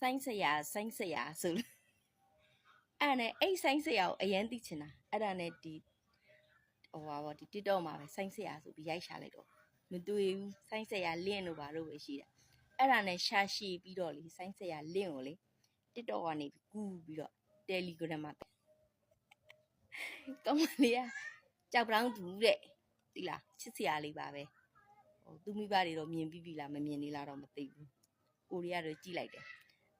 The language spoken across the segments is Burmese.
ဆိုင်းဆရာဆိုင်းဆရာဆိုလို့အဲ့ဒါနဲ့အဲ့ဆိုင်းဆရာကိုအရင်သိချင်တာအဲ့ဒါနဲ့ဒီဟိုပါဗောဒီ TikTok မှာပဲဆိုင်းဆရာဆိုပြီးရိုက်ရှာလိုက်တော့မတွေ့ဘူးဆိုင်းဆရာလင့်လို့ပါတော့ပဲရှိတယ်အဲ့ဒါနဲ့ရှာရှိပြီးတော့လေဆိုင်းဆရာလင့်ကိုလေ TikTok ကနေကူးပြီးတော့ Telegram မှာကောင်းမလေးကကြောက်ပြောင်းသူတဲ့ဒီလားချစ်စရာလေးပါပဲဟိုသူမိဘတွေတော့မြင်ပြီးပြီလားမမြင်သေးလားတော့မသိဘူးကိုရီးယားတော့ကြည့်လိုက်တယ်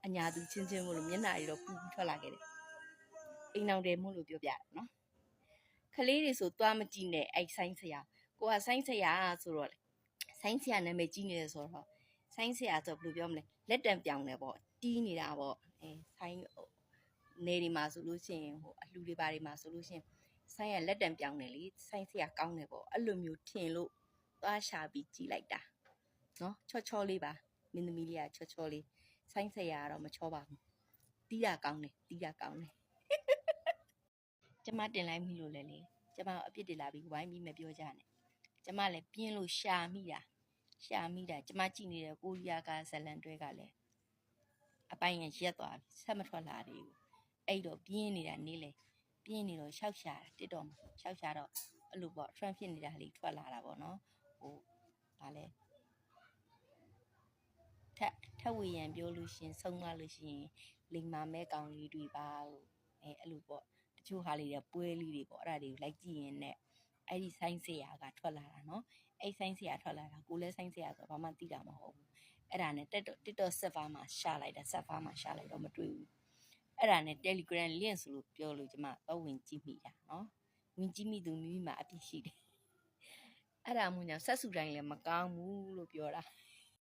အညာသူချင်းချင်းမို့လို့မျက်နှာတွေတော့ပူပြီးထွက်လာခဲ့တယ်အိမ်အောင်တယ်မို့လို့ပြောပြတယ်နော်ကလေးတွေဆိုသွားမကြည့်နဲ့အဲ့ဆိုင်းဆရာကိုကဆိုင်းဆရာဆိုတော့လေဆိုင်းဆရာနာမည်ကြီးနေတယ်ဆိုတော့ဆိုင်းဆရာဆိုဘယ်လိုပြောမလဲလက်တံပြောင်တယ်ပေါ့တီးနေတာပေါ့အဲဆိုင်းနေဒီမှာဆိုလို့ရှိရင်ဟိုအလှူတွေပါတွေမှာဆိုလို့ရှိရင်ဆိုင်ရလက်တံပြောင်းတယ်လေဆိုင်စရာကောင်းတယ်ပေါ့အဲ့လိုမျိုးထင်လို့သွားရှာပြီးကြည်လိုက်တာနော်ချော့ချောလေးပါမင်းသမီးလေးကချော့ချောလေး ဆိုင်စရာကတော့မချောပါဘူးတီးတာကောင်းတယ်တီးတာကောင်းတယ်ကျမတင်လိုက်မိလို့လေလေကျမအပြစ်တွေလာပြီးဝိုင်းပြီးမပြောကြနဲ့ကျမလည်းပြင်းလို့ရှာမိတာရှာမိတာကျမကြည့်နေတဲ့ကိုရီးယားကဇလန်တွဲကလည်းအပိုင်ရရက်သွားပြီဆက်မထွက်လာသေးဘူးအဲ့တော့ပြင်းနေတာနေလေပြင်းနေတော့ရှောက်ရှာတာတစ်တော့မှာရှောက်ရှာတော့အဲ့လိုပေါ့ trend ဖြစ်နေတာလေးထွက်လာတာပေါ့နော်ဟိုဗာလဲထက် ထက်ဝေရန်ပြောလို့ရှရင်ဆုံးမလို့ရှရင်လိမ်မာမဲကောင်လေးတွေပါလို့အဲအဲ့လိုပေါ့တချို့ဟာလေးတွေပွဲလေးတွေပေါ့အဲ့ဒါတွေကိုလိုက်ကြည့်ရင်လည်းအဲ့ဒီဆိုင်းဆရာကထွက်လာတာနော်အဲ့ဆိုင်းဆရာထွက်လာတာကိုလည်းဆိုင်းဆရာဆိုတော့ဘာမှသိတာမဟုတ်ဘူးအဲ့ဒါနဲ့တက်တော့ TikTok server မှာရှာလိုက်တာ server မှာရှာလိုက်တော့မတွေ့ဘူးအဲ့ဒါနဲ့ Telegram link ဆိုလို့ပြောလို့ကျမတော့ဝင်ကြည့်မိတာနော်ဝင်ကြည့်မိသူမိမိမှာအပြစ်ရှိတယ်အဲ့ဒါမှညာဆက်စုတိုင်းလည်းမကောင်းဘူးလို့ပြောတာ